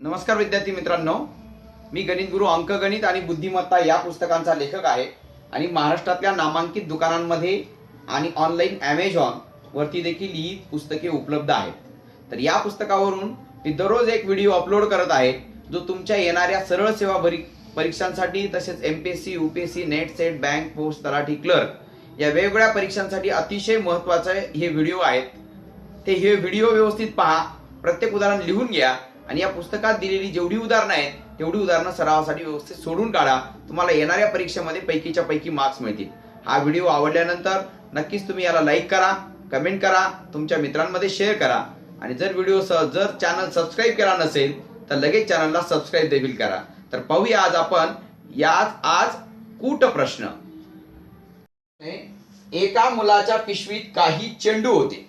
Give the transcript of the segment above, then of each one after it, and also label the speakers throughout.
Speaker 1: नमस्कार विद्यार्थी मित्रांनो. मी गणित गुरु अंकगणित आणि बुद्धिमत्ता या पुस्तकांचा लेखक आहे आणि महाराष्ट्रातल्या नामांकित दुकानांमध्ये आणि ऑनलाईन ॲमेझॉन वरती देखील ही पुस्तके उपलब्ध आहेत. तर या पुस्तकावरून मी दररोज एक व्हिडिओ अपलोड करत आहे जो तुमच्या येणाऱ्या सरळ सेवा परी परीक्षांसाठी तसेच M P S C U P S C NET SET bank post तलाठी क्लर्क या वेगवेगळ्या परीक्षांसाठी अतिशय महत्त्वाचे हे व्हिडिओ आहेत. ते हे व्हिडिओ व्यवस्थित पहा. प्रत्येक उदाहरण लिहून घ्या. आणि या पुस्तकात दिलेली जेवढी उदाहरणं आहेत तेवढी उदाहरणं सरावासाठी व्यवस्थित सोडून काढा. तुम्हाला येणाऱ्या परीक्षेमध्ये पैकीच्या पैकी मार्क्स मिळतील. हा व्हिडिओ आवडल्यानंतर नक्कीच तुम्ही याला लाईक करा कमेंट करा तुमच्या मित्रांमध्ये शेअर करा. आणि जर व्हिडिओ जर चॅनल सबस्क्राईब केला नसेल तर लगेच चॅनलला सबस्क्राईब देखील करा. तर पाहूया आज आपण याच आज कूट प्रश्न. एका मुलाच्या पिशवीत काही चेंडू होते.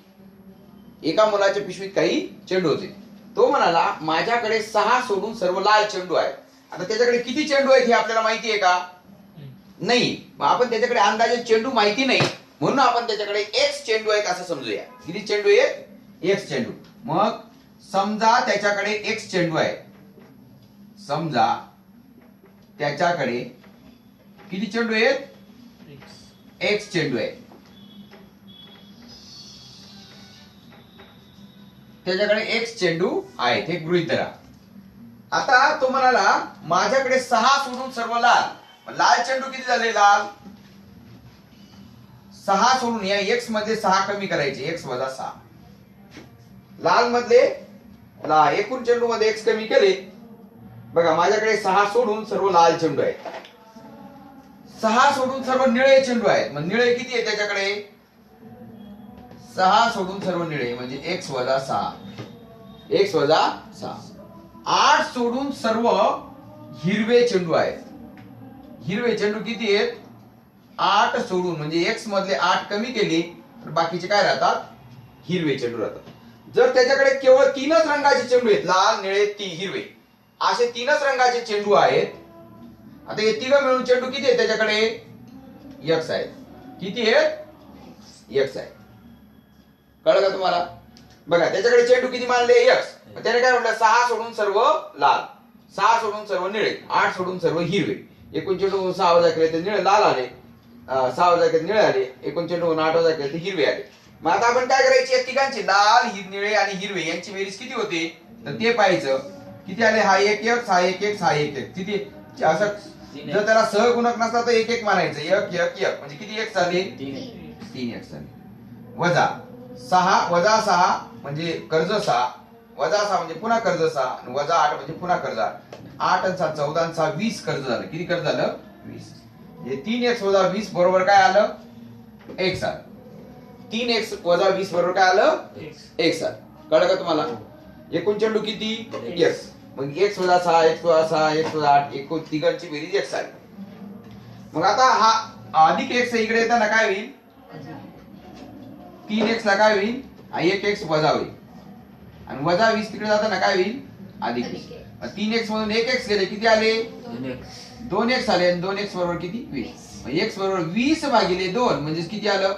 Speaker 1: एका मुलाच्या पिशवीत काही चेंडू होते. तो म्हणाला माझ्याकडे सहा सोडून सर्व लाल चेंडू आहेत. आता त्याच्याकडे किती चेंडू आहेत हे आपल्याला माहिती आहे का? नाही. मग आपण त्याच्याकडे अंदाजे चेंडू माहिती नाही. म्हणून आपण त्याच्याकडे एक्स चेंडू आहेत असं समजूया. किती चेंडू आहेत? एक्स चेंडू. मग समजा त्याच्याकडे एक्स चेंडू आहे. समजा त्याच्याकडे किती चेंडू आहेत? एक्स चेंडू आहे त्याच्याकडे एक्स चेंडू आहेत हे गृहित धरा आता तो म्हणाला माझ्याकडे सहा सोडून सर्व लाल. लाल चेंडू किती झाले लाल? सहा सोडून या एक्समध्ये सहा कमी करायचे एक्स वजा सहा. लाल मधले ला एकूण चेंडू मध्ये एक्स कमी केले. बघा माझ्याकडे सहा सोडून सर्व लाल चेंडू आहेत. सहा सोडून सर्व निळे चेंडू आहेत. मग निळे किती आहे त्याच्याकडे? सहा सोडून सर्व निळे म्हणजे एक्स वजा सहा. एक्स वजा सहा. आठ सोडून सर्व हिरवे चेंडू आहेत. हिरवे चेंडू किती आहेत? आठ सोडून म्हणजे एक्स मधले आठ कमी केले तर बाकीचे काय राहतात? हिरवे चेंडू राहतात. जर त्याच्याकडे केवळ तीनच रंगाचे चेंडू आहेत लाल निळे ती हिरवे. असे तीनच रंगाचे चेंडू आहेत. आता हे तिघ मिळून चेंडू किती आहेत त्याच्याकडे? यक्स आहेत. किती आहेत? यक्स आहेत. कळलं का तुम्हाला? बघा त्याच्याकडे चेंडू किती मानले? यक्स त्याने काय म्हटलं? सहा सोडून सर्व लाल. सहा सोडून सर्व निळे. आठ सोडून सर्व हिरवे. एकूण चेंडू सहा वजा केले तर निळे लाल आले. सहा वजा केले निळे आले. एकूण चेंडू आठ वजा केले तर हिरवे आले. मग आता आपण काय करायचे? या तिघांची लाल हिर निळे आणि हिरवे यांची बेरीज किती होते? तर ते पाहायचं. किती आले? हा एक एक हा एक एक हा एक एक. किती? असं. जर त्याला सहगुणक नसला तर एक एक मानायचं. एक एक एक. म्हणजे किती एक झाले तीन एक. झाले वजा. सहा वजा सहा म्हणजे कर्ज सहा. वजा सहा म्हणजे पुन्हा कर्ज सहा आणि वजा आठ म्हणजे पुन्हा कर्ज आठ. आठ आणि सहा चौदा आणि सहा वीस कर्ज झालं. किती कर्ज झालं? वीस. म्हणजे तीन एक्स वजा वीस बरोबर काय आलं? एक आलं तीन एक्स वजा वीस बरोबर काय आलं? एक आलं कळलं का तुम्हाला? एकूण चेंडू किती? एक्स मग एक्स वजा सहा एक्स वजा सहा एक्स वजा आठ. एकूण तिघांची बेरीज एक्स आली मग आता हा अधिक एक्स इकडे येताना काय होईल? तीन एक्स ला काय होईल? एक एक्स वजा होईल. आणि वजा वीस तिकडे जाताना काय होईल? अधिक वीस. तीन एक्स मधून एक एक्स गेले किती आले? दोन एक्स आले आणि दोन एक्स बरोबर किती? वीस. एक्स बरोबर वीस भागिले दोन म्हणजे किती आलं?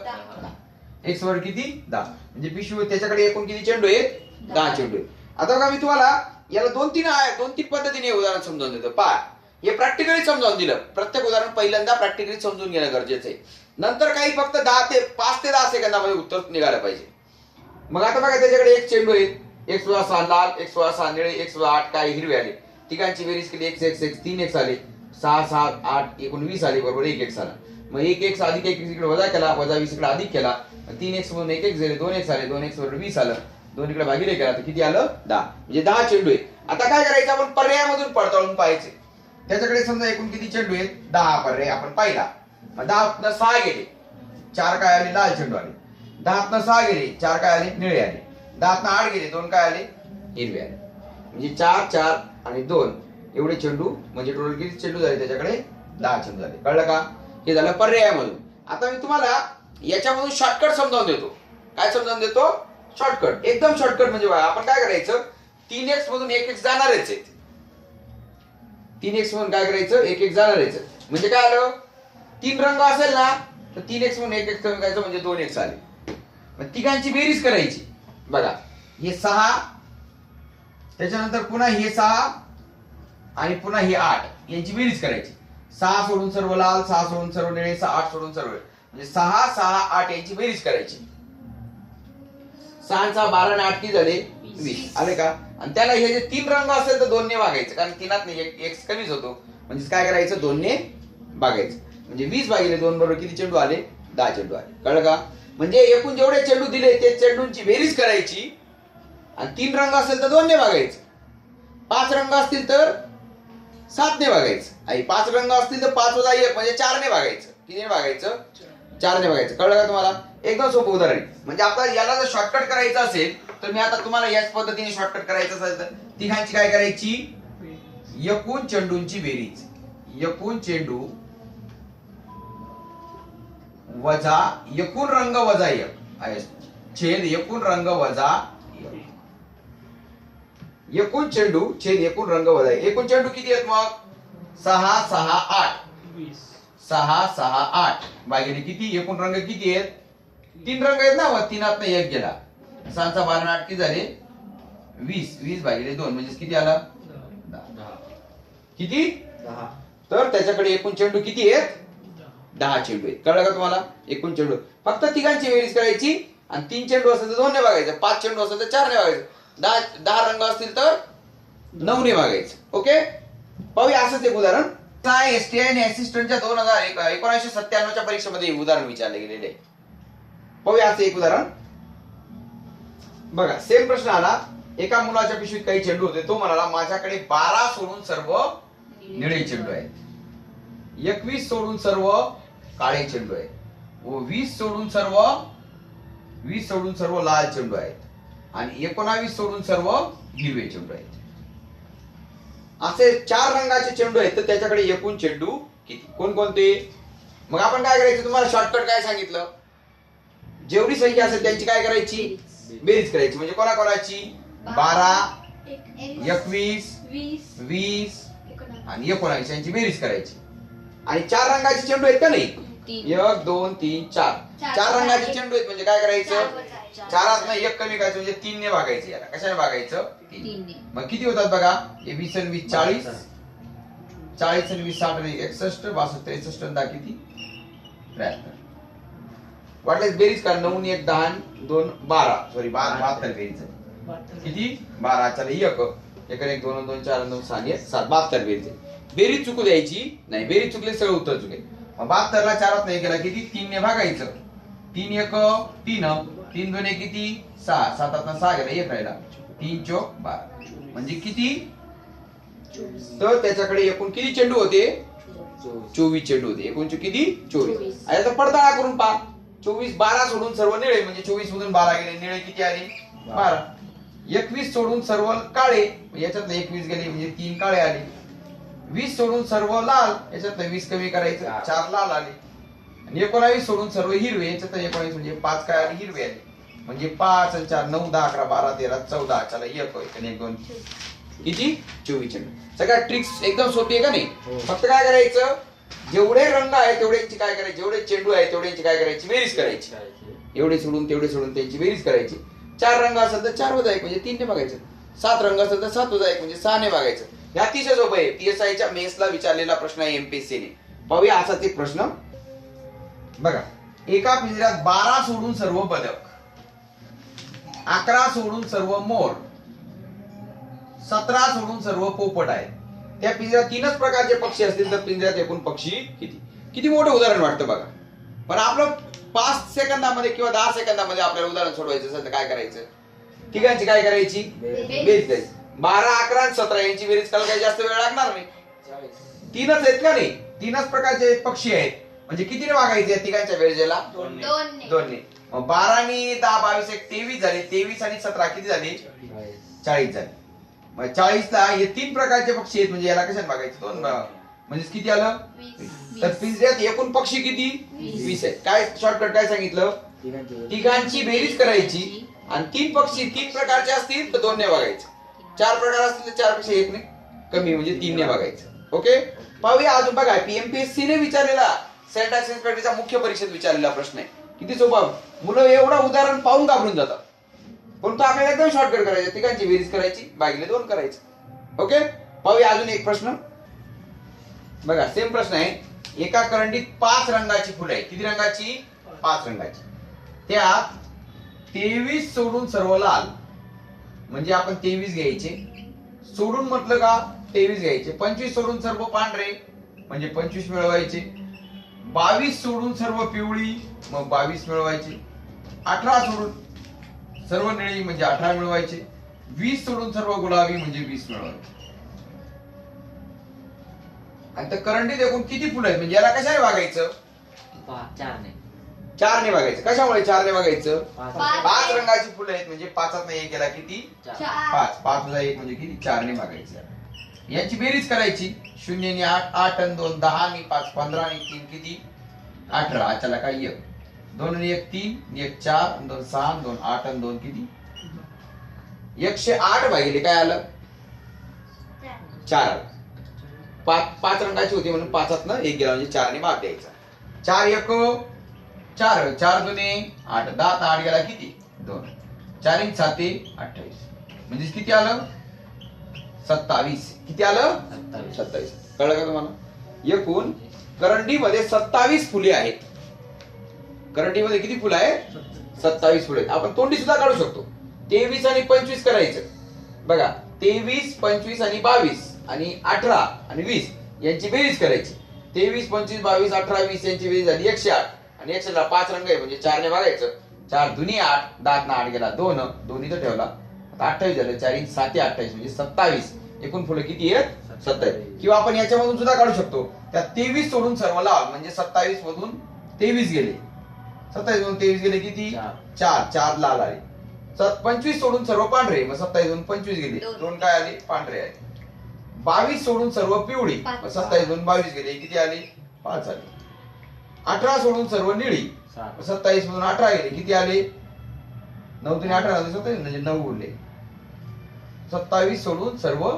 Speaker 1: एक्स बरोबर किती? दहा. म्हणजे पिशवी त्याच्याकडे एकूण किती चेंडू आहेत? दहा. चेंडू आहेत. आता बघा मी तुम्हाला याला दोन तीन आहे दोन तीन पद्धतीने उदाहरण समजावून देतो. पा हे प्रॅक्टिकली समजावून दिलं. प्रत्येक उदाहरण पहिल्यांदा प्रॅक्टिकली समजून घेणं गरजेचं आहे. नंतर काही फक्त दहा ते पाच ते दहा सेकंदामध्ये उत्तर निघालं पाहिजे. मग आता बघा त्याच्याकडे एक चेंडू आहे. एक सोळा सहा लाल एक सोळा सहा निळे एक सोळा आठ काय हिरवे आले. तिघांची बेरीज केली एक एक एक तीन एक आले. सहा सात आठ एकोणवीस आले बरोबर एक एक आला मग एक एक अधिक एक इकडे वजा केला वजा वीस इकडे अधिक केला. तीन एक म्हणून एक एक झाले दोन एक आले दोन एक बरोबर वीस आलं. दोन इकडे भागिले केला तर किती आलं? दहा. म्हणजे दहा चेंडू आहे आता काय करायचं? आपण पर्यायामधून पडताळून पाहायचे. त्याच्याकडे समजा एकूण किती चेंडू आहेत? दहा पर्याय आपण पाहिला. दहा दहा सहा गेले. चार काय आले? लाल चेंडू आले. दहातनं सहा गेले. चार काय आले? निळे आले. दहातनं आठ गेले. दोन काय आले? हिरवे आले. म्हणजे चार चार आणि दोन. एवढे चेंडू म्हणजे टोटल किती चेंडू झाले त्याच्याकडे? दहा चेंडू झाले. कळलं का? हे झालं पर्यायामधून. आता मी तुम्हाला याच्यामधून शॉर्टकट समजावून देतो. काय समजावून देतो? शॉर्टकट एकदम शॉर्टकट म्हणजे बघा आपण काय करायचं? तीन एक्स मधून एक एक्स जाणारच आहेत. तीन एक्स मधून काय करायचं? एक एक जाणारच म्हणजे काय आलं? तीन रंग असेल ना तर तीन एक्स म्हणून एक एक कमी करायचं म्हणजे दोन एक्स आले. मग तिघांची बेरीज करायची. बघा हे सहा त्याच्यानंतर पुन्हा हे सहा आणि पुन्हा हे आठ. यांची बेरीज करायची. सहा सोडून सर्व लाल सहा सोडून सर्व निळे सहा आठ सोडून सर्व. म्हणजे सहा सहा आठ यांची बेरीज करायची. सहा सहा बारा आणि आठ किती झाले? वीस. आले का? आणि त्याला हे जे तीन रंग असेल तर दोनने भागायचं कारण तीनात नाही एक एक कमीच होतो. म्हणजे काय करायचं? दोनने भागायचं म्हणजे वीस भागिले दोन बरोबर किती चेंडू आले? दहा चेंडू आले. कळलं का? म्हणजे एकूण जेवढे चेंडू दिले ते चेंडूंची बेरीज करायची. आणि तीन रंग असेल तर दोनने भागायचं. पाच रंग असतील तर सातने भागायचं. आणि पाच रंग असतील तर पाच वजा एक म्हणजे चारने भागायचं. कितीने भागायचं? चारने भागायचं. कळलं का तुम्हाला? एकदम सोपं उदाहरण. म्हणजे आपल्याला याला जर शॉर्टकट करायचं असेल तर मी आता तुम्हाला याच पद्धतीने शॉर्टकट करायचं असेल तर तिघांची काय करायची? एकूण चेंडूंची बेरीज. एकूण चेंडू वजा एकूण रंग वजा एक. छेद एकूण रंग वजा एक. एकूण चेंडू छेद एकूण रंग वजा एक. एकूण चेंडू किती आहेत मग? सहा सहा आठ. सहा सहा आठ. भागिले किती? एकूण रंग किती आहेत? तीन रंग आहेत ना मग तीनात एक गेला. सहाचा बारा आठ किती झाले? वीस. वीस भागिले दोन म्हणजे किती आला? दहा. किती? तर त्याच्याकडे एकूण चेंडू किती आहेत? दहा चेंडू आहेत कळलं का तुम्हाला? एकूण चेंडू फक्त तिघांची बेरीज करायची आणि तीन चेंडू असेल तर दोनने बघायचं पाच चेंडू असेल तर चारने बघायचं दहा दहा रंग असतील तर नऊने बघायचं ओके? पाहूया असंच एक उदाहरण. काय एस टी आय आणि असिस्टंटच्या दोन हजार एकोणीसशे सत्त्याण्णवच्या परीक्षेमध्ये उदाहरण विचारले गेलेले पाहूया असं एक उदाहरण. बघा सेम प्रश्न आला. एका मुलाच्या पिशवीत काही चेंडू होते. तो म्हणाला माझ्याकडे बारा सोडून सर्व निळे चेंडू आहेत. एकवीस सोडून सर्व काळे चेंडू आहेत. व वीस सोडून सर्व वीस सोडून सर्व लाल चेंडू आहेत. आणि एकोणावीस सोडून सर्व हिरवे चेंडू आहेत. असे चार रंगाचे चेंडू आहेत तर त्याच्याकडे एकूण चेंडू किती? कोणकोणते? मग आपण काय करायचं? तुम्हाला शॉर्टकट काय सांगितलं? जेवढी संख्या असेल त्यांची काय करायची? बेरीज करायची. म्हणजे कोणाकोणाची? बारा एकवीस
Speaker 2: वीस
Speaker 1: आणि एकोणावीस यांची बेरीज करायची. आणि चार रंगाचे चेंडू आहेत का नाही?
Speaker 2: तीन.
Speaker 1: एक दोन तीन चार.
Speaker 2: चार.
Speaker 1: चार रंगाचे चेंडू आहेत म्हणजे काय
Speaker 2: चार
Speaker 1: करायचं. चारात नाही एक कमी करायचं म्हणजे तीनने भागायचं याला. कशाने भागायचं? तीन.
Speaker 2: तीनने.
Speaker 1: मग किती होतात बघा? हे वीस आणि वीस चाळीस. चाळीस आणि वीस साठ आणि एकसष्ट बासष्ट त्रेसष्ट आणि दहा किती? त्र्याहत्तर. वाटल्यास बेरीज का नऊ आणि एक दहा आणि दोन बारा. सॉरी बारा बहात्तर बेरीज आहे. किती? बारा. चला एक. एक आणि एक दोन आणि दोन चार आणि दोन सहा आणि एक सात बहात्तर बेरीज आहे. बेरीज चुकू द्यायची. नाही बेरीज चुकले सगळं उत्तर चुके मग बहात्तरला चारात नाही केला किती? तीनने भागायचं. तीन एक तीन तीन दोन किती? सहा. सातात सहा गेला एक राहिला. तीन चोक बारा. म्हणजे किती? तर त्याच्याकडे एकूण किती चेंडू होते? चोवीस चेंडू होते. एकूण किती? चोवीस.
Speaker 2: चोवीस.
Speaker 1: आता पडताळा करून पहा. चोवीस बारा सोडून सर्व निळे म्हणजे चोवीस मधून बारा गेले. निळे किती आले? बारा. एकवीस सोडून सर्व काळे. याच्यात एकवीस गेले म्हणजे तीन काळे आले. वीस सोडून सर्व लाल याच्यात वीस कमी करायचं चार. लाल आले. आणि एकोणावीस सोडून सर्व हिरवे याच्यात एकोणावीस म्हणजे पाच काय आले? हिरवे आले. म्हणजे पाच आणि चार नऊ दहा अकरा बारा तेरा चौदा चला एक एक दोन. किती? चोवीस. चेंडू सगळ्या ट्रिक्स एकदम सोपी आहे का नाही?
Speaker 3: हो.
Speaker 1: फक्त काय करायचं? जेवढे रंग आहेत तेवढ्यांची काय करायची? जेवढे चेंडू आहेत तेवढ्यांची काय करायची? बेरीज करायची. एवढे सोडून तेवढे सोडून त्यांची बेरीज करायची. चार रंग असेल तर चार वजा एक म्हणजे तीनने बघायचं. सात रंग असेल तर सात वजा एक म्हणजे सहाने बघायचं. हे अतिशय सोपं आहे पीएसआय च्या मेसला विचारलेला प्रश्न आहे एमपीएससी ने. पाहूया असाच एक प्रश्न. बघा. एका पिंजऱ्यात बारा सोडून सर्व बदक. अकरा सोडून सर्व मोर. सतरा सोडून सर्व पोपट आहेत. त्या पिंजऱ्यात तीनच प्रकारचे पक्षी असतील तर पिंजऱ्यात एकूण पक्षी किती? किती मोठं उदाहरण वाटतं बघा. पण आपलं पाच सेकंदामध्ये किंवा दहा सेकंदामध्ये आपल्याला उदाहरण सोडवायचं असेल तर काय करायचं? ठिकाणची काय करायची? बेरीज करायची बारा अकरा आणि सतरा यांची बेरीज करायला काही जास्त वेळ लागणार नाही. तीनच आहेत का नाही? तीनच प्रकारचे पक्षी आहेत. म्हणजे कितीने वागायचे या तिघांच्या बेरजेला?
Speaker 2: दोनने.
Speaker 1: दोनने. मग बारा आणि दहा बावीस एक तेवीस झाले. तेवीस आणि सतरा किती झाले? चाळीस झाले. मग चाळीसला हे तीन प्रकारचे पक्षी आहेत. म्हणजे याला कशाने बघायचं दोन म्हणजे किती आलं. तर पिंजऱ्यात एकूण पक्षी किती?
Speaker 2: वीस.
Speaker 1: आहेत. काय शॉर्टकट काय सांगितलं? तिघांची बेरीज. करायची. आणि तीन पक्षी तीन प्रकारचे असतील तर दोनने बघायचं चार प्रकार असतील तर चारपेक्षा एक ने. कमी म्हणजे तीनने बघायचं. ओके पाहूया अजून बघा पीएमपीएससी ने विचारलेला सेंट इन्स्पेक्टरच्या मुख्य परीक्षेत विचारलेला प्रश्न आहे. किती सोपा? मुलं एवढं उदाहरण पाहून घाबरून जातात. परंतु आपल्याला एकदम शॉर्टकट करायचं. तिघांची बेरीज करायची भागिले दोन करायचं. ओके पाहूया अजून एक प्रश्न. बघा सेम प्रश्न आहे. एका करंडीत पाच रंगाची फुलं आहे किती रंगाची? पाच रंगाची. त्यात तेवीस सोडून सर्व लाल. म्हणजे आपण तेवीस घ्यायचे. सोडून म्हटलं का तेवीस घ्यायचे. पंचवीस सोडून सर्व पांढरे म्हणजे पंचवीस मिळवायचे. बावीस सोडून सर्व पिवळी मग बावीस मिळवायचे. अठरा सोडून सर्व निळी म्हणजे अठरा मिळवायचे. वीस सोडून सर्व गुलाबी म्हणजे वीस मिळवायचे. आणि तर करंडीत एकूण किती फुलं आहेत? म्हणजे याला कशाने वागायचं?
Speaker 2: चार नाही.
Speaker 1: चारने वागायचं. कशामुळे चारने वागायचं?
Speaker 2: पाच.
Speaker 3: पाच.
Speaker 1: पाच रंगाची फुलं आहेत म्हणजे पाचात एक गेला किती? पाच. पाच ला एक म्हणजे किती? चारने मागायचं याची बेरीज करायची. शून्य आणि आठ आठ आणि दोन दहा आणि पाच पंधरा आणि तीन किती? अठरा. अचाला काय एक. दोन आणि एक तीन. एक चार आणि दोन सहा दोन आठ आणि दोन किती? एकशे आठ भागिले काय आलं? चार पाच पाच रंगाची होती म्हणून पाचात ना एक गेला म्हणजे चारने भाग द्यायचा. चार एक चार चार दोन्ही आठ दहा तर आठ गेला किती? दोन. चार इंच साते अठ्ठावीस. म्हणजे किती आलं? सत्तावीस. किती आलं?
Speaker 2: सत्तावीस.
Speaker 1: सत्तावीस. कळलं का तुम्हाला? एकूण करंडीमध्ये सत्तावीस फुले आहेत. करंडीमध्ये किती फुलं आहेत? सत्तावीस फुले आहेत. आपण तोंडी सुद्धा काढू शकतो. तेवीस आणि पंचवीस करायचं. बघा तेवीस पंचवीस आणि बावीस आणि अठरा आणि वीस यांची बेरीज करायची. तेवीस पंचवीस बावीस अठरा वीस यांची बेरीज झाली एकशे आठ. आणि एकशे ला पाच रंग आहे म्हणजे चारने बघायचं. चार दुनी आठ दात ना आठ गेला दोन दोन इथं ठेवला. आता अठ्ठावीस झालं चार इंच साते अठ्ठावीस म्हणजे सत्तावीस. एकूण फुलं किती आहेत? सत्तावीस. किंवा आपण याच्यामधून सुद्धा काढू शकतो. त्यात तेवीस सोडून सर्व लाल म्हणजे सत्तावीस मधून तेवीस गेले. सत्तावीस मधून तेवीस गेले किती?
Speaker 2: चार.
Speaker 1: चार लाल आले. सत- पंचवीस सोडून सर्व पांढरे मग सत्तावीस मधून पंचवीस गेले.
Speaker 3: दोन.
Speaker 1: दोन काय आले? पांढरे आले. बावीस सोडून सर्व पिवळी. मग सत्तावीस मधून बावीस गेले. किती आले? पाच आले. अठरा सोडून सर्व निळी.
Speaker 2: सात.
Speaker 1: सत्तावीस मधून अठरा गेले. किती आले? नऊ तीन अठरा झाले सत्तावीस म्हणजे नऊ उरले सत्तावीस सोडून सर्व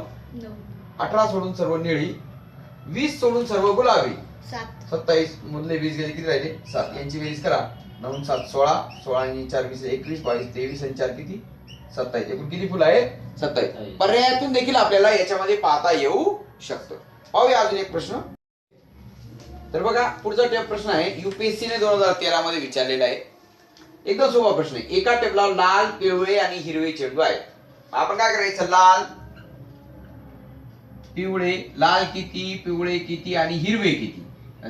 Speaker 1: अठरा सोडून सर्व निळी. वीस सोडून सर्व गुलाबी.
Speaker 3: सात.
Speaker 1: सत्तावीस मधले वीस गेले किती राहिले? सात. यांची बेरीज करा. नऊ सात सोळा. सोळा आणि चार वीस एकवीस बावीस तेवीस आणि चार किती? सत्तावीस. एकूण किती फुलं आहे सत्तावीस.
Speaker 2: सत्तावीस.
Speaker 1: पर्यायातून देखील आपल्याला याच्यामध्ये पाहता येऊ शकतं. पाहूया अजून एक प्रश्न. तर बघा पुढचा टेप प्रश्न आहे. युपीएससीने दोन हजार तेरा मध्ये विचारलेला आहे. एकदम सोपा प्रश्न आहे. एका टेपला लाल पिवळे आणि हिरवे चेंडू आहे आपण काय करायचं? लाल पिवळे लाल किती पिवळे किती आणि हिरवे किती?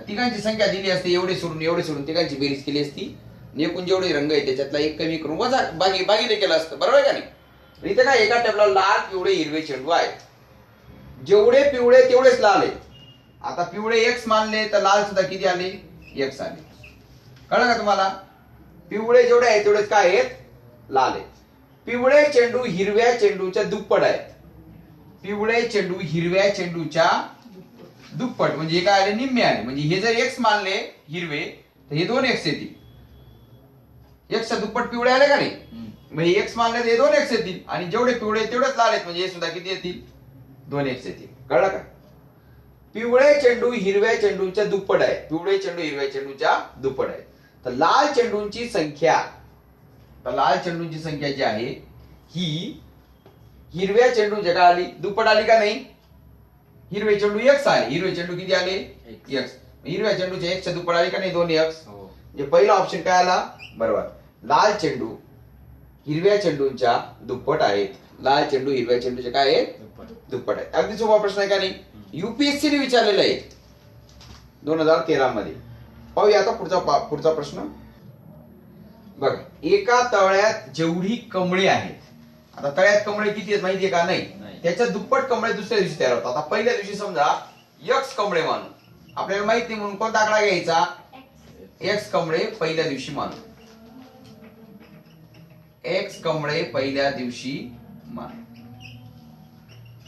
Speaker 1: तिघांची संख्या दिली असते एवढे सोडून एवढे सोडून तिघांची बेरीज केली असती. एकूण जेवढे रंग आहे त्याच्यातला एक कमी करून वजा बागी बागीने केलं असतं. बरोबर आहे का नाही? इथे काय? एका टेबला लाल पिवळे हिरवे चेंडू आहेत. जेवढे पिवळे तेवढेच लाल आहे आता पिवळे एक्स मानले तर लाल सुद्धा किती आले? एक्स आले. कळलं का तुम्हाला? पिवळे जेवढे आहेत तेवढेच काय आहेत? लाल आहेत. पिवळे चेंडू हिरव्या चेंडूच्या दुप्पट आहेत. पिवळे चेंडू हिरव्या चेंडूच्या दुप्पट म्हणजे हे काय आले? निम्मे आले. म्हणजे हे जर एक्स मानले हिरवे तर हे दोन एक्स येतील. एक्सच्या दुप्पट पिवळे आले का नाही. म्हणजे एक्स मानले तर हे दोन एक्स येतील. आणि जेवढे पिवळे तेवढेच लाल आहेत. म्हणजे हे सुद्धा किती येतील? दोन एक्स येतील. कळलं का? पिवळे चेंडू हिरव्या चेंडूच्या दुप्पट आहे पिवळे चेंडू हिरव्या चेंडूच्या दुप्पट आहे तर लाल चेंडूंची संख्या तर लाल चेंडूंची संख्या जी आहे ही हिरव्या चेंडूच्या का आली. दुप्पट आली का नाही? हिरवे चेंडू एक्स आले. हिरवे चेंडू किती आले. एक्स हिरव्या चेंडूच्या एक्सच्या दुप्पट आली का नाही? दोन एक्स
Speaker 2: हो.
Speaker 1: म्हणजे पहिला ऑप्शन काय आला? बरोबर. लाल चेंडू हिरव्या चेंडूंच्या दुप्पट आहेत. लाल चेंडू हिरव्या चेंडूचे काय आहेत?
Speaker 2: दुप्पट.
Speaker 1: दुप्पट आहेत. अगदी सोपा प्रश्न आहे का नाही? युपीएससी ने विचारलेला आहे. दोन हजार तेरा मध्ये. पाहूया आता पुढचा पुढचा प्रश्न. बघा एका तळ्यात जेवढी कमळे आहेत आता तळ्यात कमळे किती आहेत माहितीये का? नाही. त्याच्या दुप्पट कमळे दुसऱ्या दिवशी तयार होतात. आता पहिल्या दिवशी समजा यक्स कमळे मानू. आपल्याला माहीत नाही म्हणून कोणता आकडा घ्यायचा? एक्स कमळे पहिल्या दिवशी मानू. एक्स कमळे पहिल्या दिवशी मानू.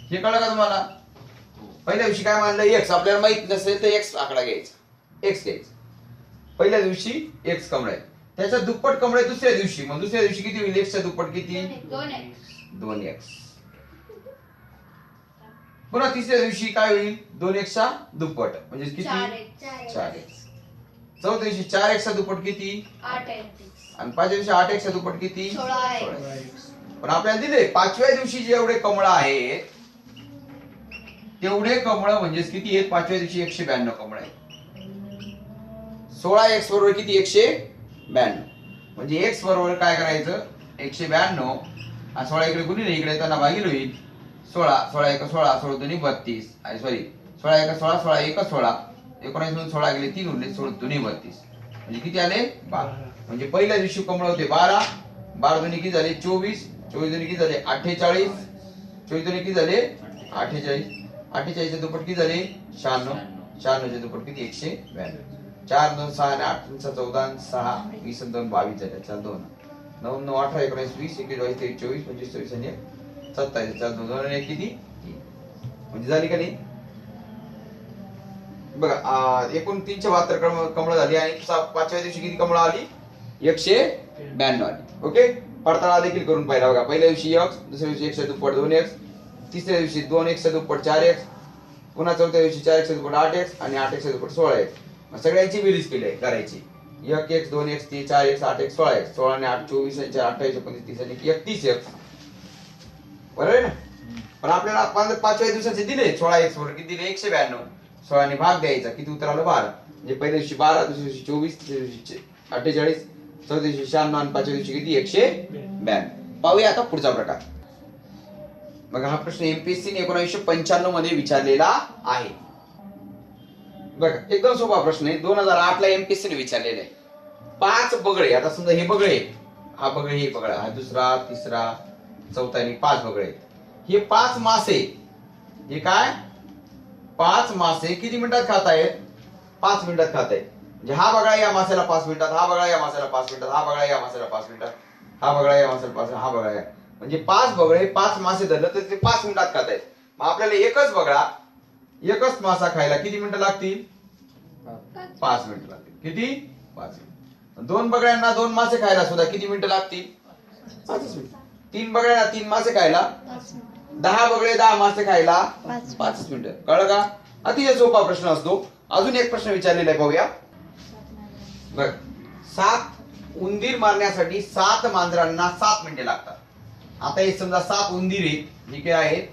Speaker 1: हे कळलं का तुम्हाला. पहिल्या दिवशी काय मानलं एक्स आपल्याला माहीत नसेल तर एक्स आकडा घ्यायचा. एक्स घ्यायचा. पहिल्या दिवशी एक्स कमळे त्याच्या दुप्पट कमळे दुसऱ्या दिवशी. मग दुसऱ्या दिवशी किती होईल? एक्सच्या दुप्पट किती?
Speaker 3: दोन एक्स
Speaker 1: पुन्हा तिसऱ्या दिवशी काय होईल? दोन एक्सचा दुप्पट. म्हणजे किती? चार एक्स चौथ्या दिवशी चार एक्सचा दुप्पट किती? आणि पाचव्या दिवशी आठ एकशे दुप्पट किती?
Speaker 3: आहे.
Speaker 1: आहे. पण आपल्याला दिले पाचव्या दिवशी जेवढे कमळ आहेत तेवढे कमळ म्हणजेच किती? आहेत पाचव्या दिवशी एकशे ब्याण्णव कमळ आहेत सोळा एक्स बरोबर किती? एकशे ब्याण्णव. म्हणजे एक्स बरोबर काय करायचं? एकशे ब्याण्णव. आणि सोळा इकडे नाही? इकडे त्यांना भागील होईल. सोळा सोळा एक सोळा सोळा दोन्ही बत्तीस. सॉरी सोळा एक सोळा सोळा एक सोळा. एकोणीस दोन सोळा गेले तीन उरले सोळा दोन्ही बत्तीस. म्हणजे किती आले? बारा. म्हणजे पहिल्या दिवशी कमळ होते बारा. बारा दोन्ही किती झाले? चोवीस. चोवीस दोन्ही किती झाले? अठ्ठेचाळीस. चोवीस दोन्ही किती झाले? अठ्ठेचाळीस. अठ्ठेचाळीसचे दुप्पट किती झाले? शहाण्णव. शहाण्णवचे दुप्पट किती? एकशे ब्याण्णव. चार दोन सहा आणि आठ दोन चौदा सहा वीस दोन बावीस झाले. चार दोन. नऊ नऊ अठरा एकोणीस वीस एकवीस बावीस तेवीस चोवीस पंचवीस चोवीस आणि सत्तावीस. चार दोन दोन एक किती? म्हणजे झाली का नाही? बघा एकूण तीनशे बहात्तर कमळ कमळ झाली आणि पाचव्या दिवशी किती कमळ आली? एकशे ब्याण्णव आली. ओके? पडताळा देखील करून पाहिला बघा. पहिल्या दिवशी एक दुसऱ्या दिवशी एकशे दुप्पट दोन एक्स तिसऱ्या दिवशी दोन एकशे दुप्पट चार एक्स पुन्हा चौथ्या दिवशी चार एकशे दुप्पट आठ एक्स आणि आठ एकशे दुप्पट सोळा एक्स सगळ्यांची बेरीज केली आहे करायची. एक एक्स दोन एक्स तीन चार एक्स आठ एक्स सोळा एक्स सोळा आणि आठ चोवीस आणि चार अठ्ठावीस एकोणतीस तीस आणि एकतीस एक्स बरोबर आहे ना? पण आपल्याला पाच पाचव्या दिवसाचे दिले. सोळा एक्स वर किती दिले? एकशे ब्याण्णव. सोळाने भाग द्यायचा. किती उत्तर आलं? बारा. म्हणजे पहिल्या दिवशी बारा दुसऱ्या दिवशी चोवीस तिसऱ्या दिवशी अठ्ठेचाळीस चौथ्या दिवशी शहाण्णव आणि पाचव्या दिवशी किती? एकशे ब्याण्णव. पाहूया आता पुढचा प्रकार. बघा हा प्रश्न एमपीएससी एकोणीसशे पंच्याण्णवमध्ये विचारलेला आहे. बघा एकदम सोपा प्रश्न आहे. दोन हजार आठ ला एमपीएससी ने विचारलेला आहे. पाच बगळे आता समजा हे बगळे हा बगळे हे बगळा हा दुसरा तिसरा चौथा आणि पाच बगळे हे पाच मासे हे काय? पाच मासे किती मिनिटात खात आहेत पाच मिनिटात खात आहेत म्हणजे हा बगळा या मासेला पाच मिनिटात हा बगळा या मासेला पाच मिनिटात हा बगळा या मासेला पाच मिनिटात हा बगळा या मासेला पाच हा बगळा या म्हणजे पाच बगळे पाच मासे धरलं तर ते पाच मिनिटात खात आहेत मग आपल्याला एकच बगळा एकच मासा खायला किती मिनिटं लागतील? पाच मिनिटं लागतील. किती? पाच मिनिटं. दोन बगड्यांना दोन मासे खायला सुद्धा किती मिनिटं लागतील? पाचच मिनिटं. तीन बगड्यांना तीन मासे खायला? दहा बगळे दहा मासे खायला?
Speaker 3: पाच.
Speaker 1: मिनिटं. कळलं का? अतिशय सोपा प्रश्न असतो. अजून एक प्रश्न विचारलेला आहे पाहूया. बघ सात उंदीर मारण्यासाठी सात मांजरांना सात मिनिटे लागतात. आता हे समजा सात उंदीर आहेत. जे काय आहेत?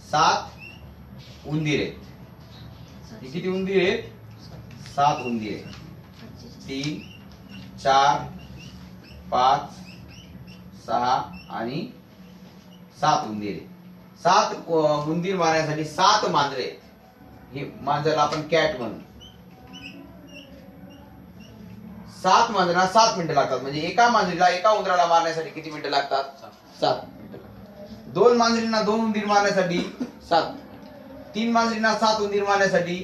Speaker 1: सात उंदीर आहेत. हे किती उंदीर आहेत? सात उंदीर आहेत. तीन चार पाच सहा आणि सात उंदीर आहेत. सात उंदीर मारण्यासाठी सात मांजरे आहेत. हे मांजरला आपण कॅट म्हणू. सात मांजरांना सात मिनिटं लागतात. म्हणजे एका मांजरीला एका उंदराला मारण्यासाठी किती मिनिटं लागतात? सात. दोन मांजरींना दोन उंदीर मारण्यासाठी सात. तीन मांजरींना सात उंदीर मारण्यासाठी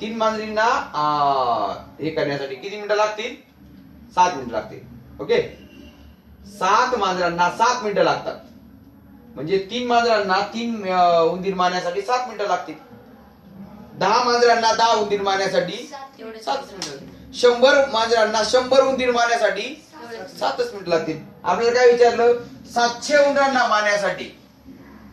Speaker 1: तीन मांजरींना हे करण्यासाठी किती मिनिटं लागतील? सात मिनिटं लागतील. ओके? सात मांजरांना सात मिनिटं लागतात. म्हणजे तीन मांजरांना तीन उंदीर मारण्यासाठी सात मिनिटं लागतील. दहा मांजरांना दहा उंदीर मारण्यासाठी सात. मिनिटं शंभर मांजरांना शंभर उंदीर मारण्यासाठी सातच मिनिटं लागतील. आपल्याला काय विचारलं सातशे उंदरांना मारण्यासाठी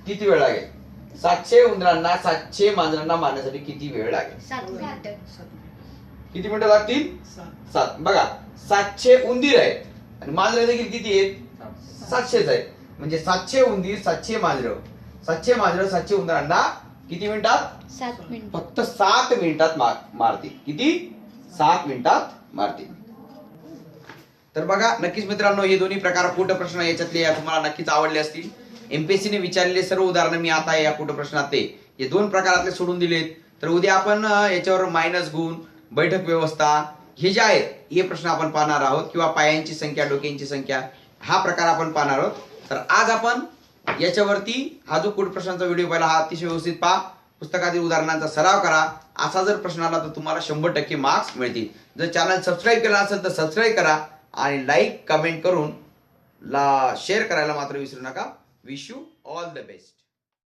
Speaker 1: किती वेळ लागेल? सातशे उंदरांना सातशे मांजरांना मारण्यासाठी किती वेळ लागेल?
Speaker 3: सात मिनिटं.
Speaker 1: किती मिनिटं लागतील? सात. बघा सातशे उंदीर आहेत. आणि मांजरं देखील किती आहेत? सातशेच आहेत. म्हणजे सातशे उंदीर सातशे मांजरं. सातशे मांजरं सातशे उंदरांना किती मिनिटात?
Speaker 3: सात मिनिटं.
Speaker 1: फक्त सात मिनिटात मार- मारतील. किती? सात मिनिटात मारतील. तर बघा नक्कीच मित्रांनो हे दोन्ही प्रकार कुठ प्रश्न याच्यातले या तुम्हाला नक्कीच आवडले असतील. एमपीएससीने विचारलेले सर्व उदाहरणं मी आता या कुठ प्रश्नात ते हे दोन प्रकारातले सोडून दिलेत. तर उद्या आपण याच्यावर मायनस गुण बैठक व्यवस्था हे जे आहेत हे प्रश्न आपण पाहणार आहोत किंवा पायांची संख्या डोक्यांची संख्या हा प्रकार आपण पाहणार आहोत. तर आज आपण याच्यावरती हा जो कुठ प्रश्नांचा व्हिडिओ पाहिला हा अतिशय व्यवस्थित पहा. पुस्तकातील उदाहरणांचा सराव करा. असा जर प्रश्न आला तर तुम्हाला शंभर टक्के मार्क्स मिळतील. जर चॅनल सबस्क्राईब केला असेल तर सबस्क्राईब करा. आणि लाईक कमेंट करून ला शेअर करायला मात्र विसरू नका. Wish you all the best